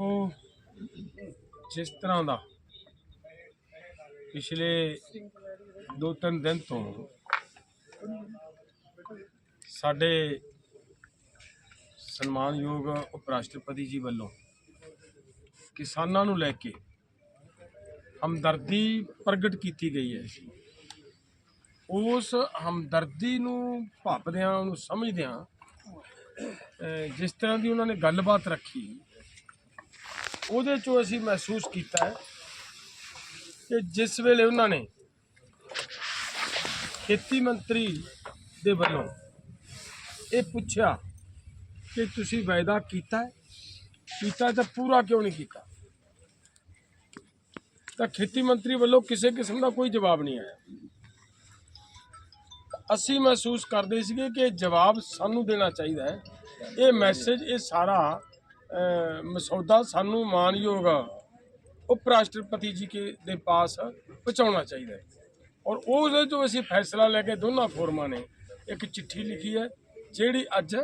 ਦੇਖੋ ਜਿਸ ਤਰ੍ਹਾਂ ਦਾ ਪਿਛਲੇ ਦੋ ਤਿੰਨ ਦਿਨ ਤੋਂ ਸਾਡੇ ਸਨਮਾਨਯੋਗ ਉਪ ਰਾਸ਼ਟਰਪਤੀ ਜੀ ਵੱਲੋਂ ਕਿਸਾਨਾਂ ਨੂੰ ਲੈ ਕੇ ਹਮਦਰਦੀ ਪ੍ਰਗਟ ਕੀਤੀ ਗਈ ਹੈ। ਉਸ ਹਮਦਰਦੀ ਨੂੰ ਭਾਪਦਿਆਂ, ਉਹਨੂੰ ਸਮਝਦਿਆਂ ਜਿਸ ਤਰ੍ਹਾਂ ਦੀ ਉਹਨਾਂ ਨੇ ਗੱਲਬਾਤ ਰੱਖੀ ਉਹਦੇ ਚੋਂ ਅਸੀਂ ਮਹਿਸੂਸ ਕੀਤਾ ਹੈ ਕਿ ਜਿਸ ਵੇਲੇ ਉਹਨਾਂ ਨੇ ਖੇਤੀ ਮੰਤਰੀ ਦੇ ਵੱਲੋਂ ਇਹ ਪੁੱਛਿਆ ਕਿ ਤੁਸੀਂ ਵਾਅਦਾ ਕੀਤਾ ਹੈ, ਕੀਤਾ ਤਾਂ ਪੂਰਾ ਕਿਉਂ ਨਹੀਂ ਕੀਤਾ? ਤਾਂ ਖੇਤੀ ਮੰਤਰੀ ਵੱਲੋਂ ਕਿਸੇ ਕਿਸਮ ਦਾ ਕੋਈ ਜਵਾਬ ਨਹੀਂ ਆਇਆ। ਅਸੀਂ ਮਹਿਸੂਸ ਕਰਦੇ ਸੀਗੇ ਕਿ ਜਵਾਬ ਸਾਨੂੰ ਦੇਣਾ ਚਾਹੀਦਾ ਹੈ। ਇਹ ਮੈਸੇਜ ਇਹ ਸਾਰਾ ਮਸੌਦਾ ਸਾਨੂੰ ਮਾਨਯੋਗ ਉਪ ਰਾਸ਼ਟਰਪਤੀ ਜੀ ਕੇ ਦੇ ਪਾਸ ਪਹੁੰਚਾਉਣਾ ਚਾਹੀਦਾ ਹੈ। ਔਰ ਉਹਦੇ ਤੋਂ ਅਸੀਂ ਫੈਸਲਾ ਲੈ ਕੇ ਦੋਨਾਂ ਫੋਰਮਾਂ ਨੇ ਇੱਕ ਚਿੱਠੀ ਲਿਖੀ ਹੈ, ਜਿਹੜੀ ਅੱਜ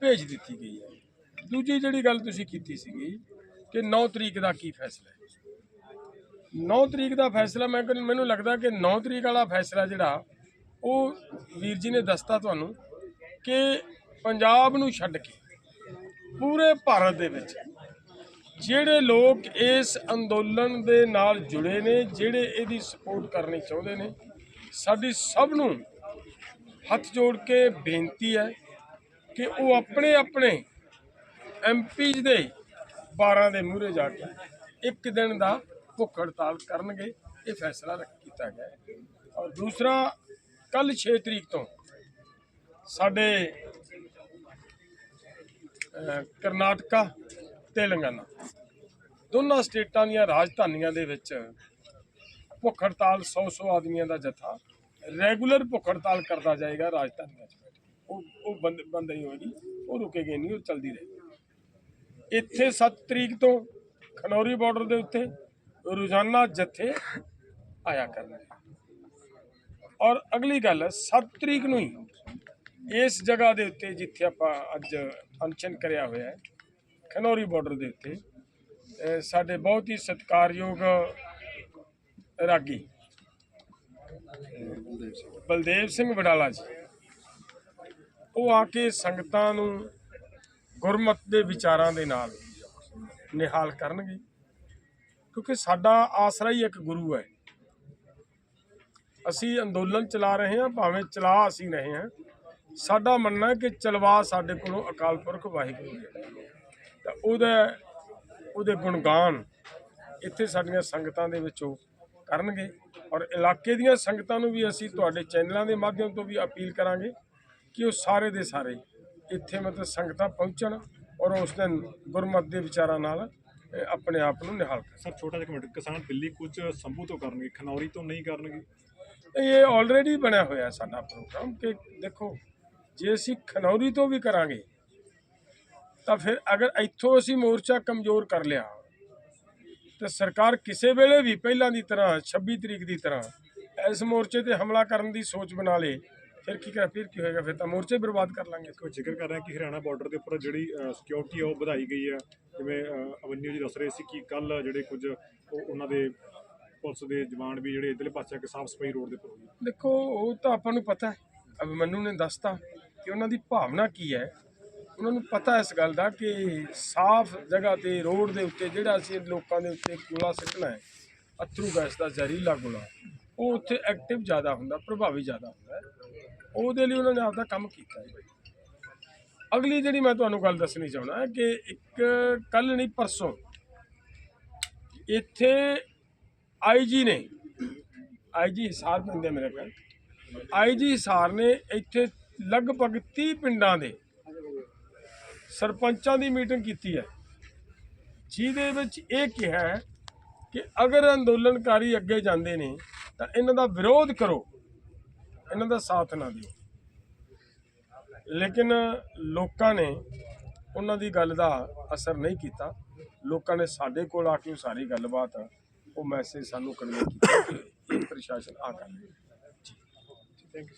ਭੇਜ ਦਿੱਤੀ ਗਈ ਹੈ। ਦੂਜੀ ਜਿਹੜੀ ਗੱਲ ਤੁਸੀਂ ਕੀਤੀ ਸੀਗੀ ਕਿ 9 ਤਰੀਕ ਦਾ ਕੀ ਫੈਸਲਾ ਹੈ। 9 ਤਰੀਕ ਦਾ ਫੈਸਲਾ, ਮੈਂ ਮੈਨੂੰ ਲੱਗਦਾ ਕਿ 9 ਤਰੀਕ ਵਾਲਾ ਫੈਸਲਾ ਜਿਹੜਾ, ਉਹ ਵੀਰ ਜੀ ਨੇ ਦੱਸਤਾ ਤੁਹਾਨੂੰ ਕਿ ਪੰਜਾਬ ਨੂੰ ਛੱਡ ਕੇ ਪੂਰੇ ਭਾਰਤ ਦੇ ਵਿੱਚ। ਜਿਹੜੇ ਲੋਕ ਇਸ ਅੰਦੋਲਨ ਦੇ ਨਾਲ ਜੁੜੇ ਨੇ, ਜਿਹੜੇ ਇਹਦੀ ਸਪੋਰਟ ਕਰਨੀ ਚਾਹੁੰਦੇ ਨੇ, ਸਾਡੀ ਸਭ ਨੂੰ ਹੱਥ ਜੋੜ ਕੇ ਬੇਨਤੀ ਹੈ ਕਿ ਉਹ ਆਪਣੇ ਆਪਣੇ ਐਮਪੀ ਦੇ 12 ਦੇ ਮੂਹਰੇ ਜਾ ਕੇ ਇੱਕ ਦਿਨ ਦਾ ਭੁੱਖ ਹੜਤਾਲ ਕਰਨਗੇ। ਇਹ ਫੈਸਲਾ ਰੱਖ- ਕੀਤਾ ਗਿਆ ਔਰ ਦੂਸਰਾ ਕੱਲ 6 ਤਰੀਕ ਤੋਂ ਸਾਡੇ ਕਰਨਾਟਕਾ, ਤੇਲੰਗਾਨਾ। ਦੋਨਾਂ ਸਟੇਟਾਂ ਦੀਆਂ ਰਾਜਧਾਨੀਆਂ ਦੇ ਵਿੱਚ ਭੁੱਖ ਹੜਤਾਲ 100-100 ਆਦਮੀਆਂ ਦਾ ਜਥਾ ਰੈਗੂਲਰ ਭੁੱਖ ਹੜਤਾਲ ਕਰਦਾ ਜਾਏਗਾ ਰਾਜਧਾਨੀਆਂ 'ਚ। ਉਹ ਉਹ ਬੰਦ ਬੰਦ ਨਹੀਂ ਹੋਏਗੀ, ਉਹ ਰੁਕੇਗੀ ਨਹੀਂ, ਉਹ ਚੱਲਦੀ ਰਹੇਗੀ। ਇੱਥੇ 7 ਤਰੀਕ ਤੋਂ ਖਨੌਰੀ ਬਾਰਡਰ ਦੇ ਉੱਤੇ ਰੋਜ਼ਾਨਾ ਜਥੇ ਆਇਆ ਕਰਨਗੇ। ਔਰ ਅਗਲੀ ਗੱਲ 7 ਤਰੀਕ ਨੂੰ ਹੀ ਇਸ ਜਗ੍ਹਾ ਦੇ ਉੱਤੇ ਜਿੱਥੇ ਆਪਾਂ ਅੱਜ ਫੰਕਸ਼ਨ ਕਰਿਆ ਹੋਇਆ ਹੈ, ਖਨੌਰੀ ਬਾਰਡਰ ਦੇ ਉੱਤੇ ਸਾਡੇ ਬਹੁਤ ਹੀ ਸਤਿਕਾਰਯੋਗ ਰਾਗੀ ਬਲਦੇਵ ਸਿੰਘ ਵਡਾਲਾ ਜੀ। ਉਹ ਆ ਕੇ ਸੰਗਤਾਂ ਨੂੰ ਗੁਰਮਤ ਦੇ ਵਿਚਾਰਾਂ ਦੇ ਨਾਲ ਨਿਹਾਲ ਕਰਨਗੇ, ਕਿਉਂਕਿ ਸਾਡਾ ਆਸਰਾ ਹੀ ਇੱਕ ਗੁਰੂ ਹੈ। ਅਸੀਂ ਅੰਦੋਲਨ ਚਲਾ ਰਹੇ ਹਾਂ, ਭਾਵੇਂ ਚਲਾ ਅਸੀਂ ਰਹੇ ਹਾਂ ਸਾਡਾ ਮੰਨਣਾ ਕਿ ਚਲਵਾ ਸਾਡੇ ਕੋਲੋਂ ਅਕਾਲ ਪੁਰਖ ਵਾਹਿਗੁਰੂ ਹੈ। ਤਾਂ ਉਹਦਾ ਉਹਦੇ ਗੁਣਗਾਨ ਇੱਥੇ ਸਾਡੀਆਂ ਸੰਗਤਾਂ ਦੇ ਵਿੱਚੋਂ ਕਰਨਗੇ ਔਰ ਇਲਾਕੇ ਦੀਆਂ ਸੰਗਤਾਂ ਨੂੰ ਵੀ ਅਸੀਂ ਤੁਹਾਡੇ ਚੈਨਲਾਂ ਦੇ ਮਾਧਿਅਮ ਤੋਂ ਵੀ ਅਪੀਲ ਕਰਾਂਗੇ ਕਿ ਉਹ ਸਾਰੇ ਦੇ ਸਾਰੇ ਇੱਥੇ ਮਤਲਬ ਸੰਗਤਾਂ ਪਹੁੰਚਣ ਔਰ ਉਸ ਦਿਨ ਗੁਰਮਤ ਦੇ ਵਿਚਾਰਾਂ ਨਾਲ ਆਪਣੇ ਆਪ ਨੂੰ ਨਿਹਾਲ ਕਰਨ। ਸਰ ਛੋਟਾ ਜਿਹਾ ਮਿੰਟ ਕਿਸਾਨ ਦਿੱਲੀ ਕੁਝ ਸੰਭੂ ਤੋਂ ਕਰਨਗੇ ਖਨੌਰੀ ਤੋਂ ਨਹੀਂ ਕਰਨਗੇ? ਇਹ ਆਲਰੇਡੀ ਬਣਿਆ ਹੋਇਆ ਸਾਡਾ ਪ੍ਰੋਗਰਾਮ ਕਿ ਦੇਖੋ ਜੇ ਅਸੀਂ ਖਨੌਰੀ ਤੋਂ ਵੀ ਕਰਾਂਗੇ ਤਾਂ ਫਿਰ ਅਗਰ ਇੱਥੋਂ ਅਸੀਂ ਮੋਰਚਾ ਕਮਜ਼ੋਰ ਕਰ ਲਿਆ ਤਾਂ ਸਰਕਾਰ ਕਿਸੇ ਵੇਲੇ ਵੀ ਪਹਿਲਾਂ ਦੀ ਤਰ੍ਹਾਂ 26 ਤਰੀਕ ਦੀ ਤਰ੍ਹਾਂ ਇਸ ਮੋਰਚੇ ਤੇ ਹਮਲਾ ਕਰਨ ਦੀ ਸੋਚ ਬਣਾ ਲੇ ਫਿਰ ਕੀ ਕਰ ਫਿਰ ਕੀ ਹੋਏਗਾ? ਫਿਰ ਤਾਂ ਮੋਰਚੇ ਬਰਬਾਦ ਕਰ ਲਾਂਗੇ। ਕੋਈ ਜ਼ਿਕਰ ਕਰ ਰਿਹਾ ਕਿ ਹਰਿਆਣਾ ਬਾਰਡਰ ਦੇ ਉੱਪਰ ਜਿਹੜੀ ਸਿਕਿਉਰਿਟੀ ਆ ਉਹ ਵਧਾਈ ਗਈ ਹੈ ਜਿਵੇਂ ਅ, ਅਵਨਿਊ ਜੀ ਦੱਸ ਰਹੇ ਸੀ ਕਿ ਕੱਲ ਜਿਹੜੇ ਕੁਝ ਉਹ ਉਹਨਾਂ ਦੇ ਪੁਲਿਸ ਦੇ ਜਵਾਨ ਵੀ ਜਿਹੜੇ ਇਧਰਲੇ ਪਾਸੇ ਆ ਕੇ ਸਾਫ਼ ਸਫ਼ਾਈ ਰੋਡ ਦੇ ਉੱਪਰ ਦੇਖੋ ਉਹ ਤਾਂ ਆਪਾਂ ਨੂੰ ਪਤਾ ਹੈ। ਅਬ ਮੈਨੂੰ ਨੇ ਦੱਸਤਾ। ਕਿ ਉਹਨਾਂ ਦੀ ਭਾਵਨਾ ਕੀ ਹੈ? ਉਹਨਾਂ ਨੂੰ ਪਤਾ ਇਸ ਗੱਲ ਦਾ ਕਿ ਸਾਫ਼ ਜਗ੍ਹਾ ਤੇ, ਰੋਡ ਦੇ ਉੱਤੇ ਜਿਹੜਾ ਅਸੀਂ ਲੋਕਾਂ ਦੇ ਉੱਤੇ ਕੂੜਾ ਸਿੱਟਣਾ ਹੈ, ਅਥਰੂ ਗੈਸ ਦਾ ਜ਼ਹਿਰੀਲਾ ਗੋਲਾ ਉਹ ਉੱਥੇ ਐਕਟਿਵ ਜ਼ਿਆਦਾ ਹੁੰਦਾ, ਪ੍ਰਭਾਵੀ ਜ਼ਿਆਦਾ ਹੁੰਦਾ ਉਹਦੇ ਲਈ ਉਹਨਾਂ ਨੇ ਆਪਦਾ ਕੰਮ ਕੀਤਾ ਹੈ ਅਗਲੀ ਜਿਹੜੀ ਮੈਂ ਤੁਹਾਨੂੰ ਗੱਲ ਦੱਸਣੀ ਚਾਹੁੰਦਾ ਕਿ ਇੱਕ ਕੱਲ ਨਹੀਂ, ਪਰਸੋਂ ਇੱਥੇ ਆਈਜੀ ਨੇ ਆਈਜੀ ਹਿਸਾਰ ਪੈਂਦੇ ਮੇਰੇ ਕੋਲ। ਆਈਜੀ ਹਿਸਾਰ ਨੇ ਇੱਥੇ ਲਗਭਗ 30 ਪਿੰਡਾਂ ਦੇ ਸਰਪੰਚਾਂ ਦੀ ਮੀਟਿੰਗ ਕੀਤੀ ਹੈ। ਜਿਹਦੇ ਵਿੱਚ ਇਹ ਕਿਹਾ ਕਿ ਅਗਰ ਅੰਦੋਲਨਕਾਰੀ ਅੱਗੇ ਜਾਂਦੇ ਨੇ ਤਾਂ ਇਹਨਾਂ ਦਾ ਵਿਰੋਧ ਕਰੋ ਇਹਨਾਂ ਦਾ ਸਾਥ ਨਾ ਦਿਓ। ਲੇਕਿਨ ਲੋਕਾਂ ਨੇ ਉਹਨਾਂ ਦੀ ਗੱਲ ਦਾ ਅਸਰ ਨਹੀਂ ਕੀਤਾ। ਲੋਕਾਂ ਨੇ ਸਾਡੇ ਕੋਲ ਆ ਕੇ ਸਾਰੀ ਗੱਲਬਾਤ ਉਹ ਮੈਸੇਜ ਸਾਨੂੰ ਕਨਵੇ ਕੀਤਾ ਕਿ ਇਹ ਪ੍ਰਸ਼ਾਸਨ ਆ ਕਰ। ਥੈਂਕ ਯੂ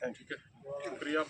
ਥੈਂਕ ਯੂ शुक्रिया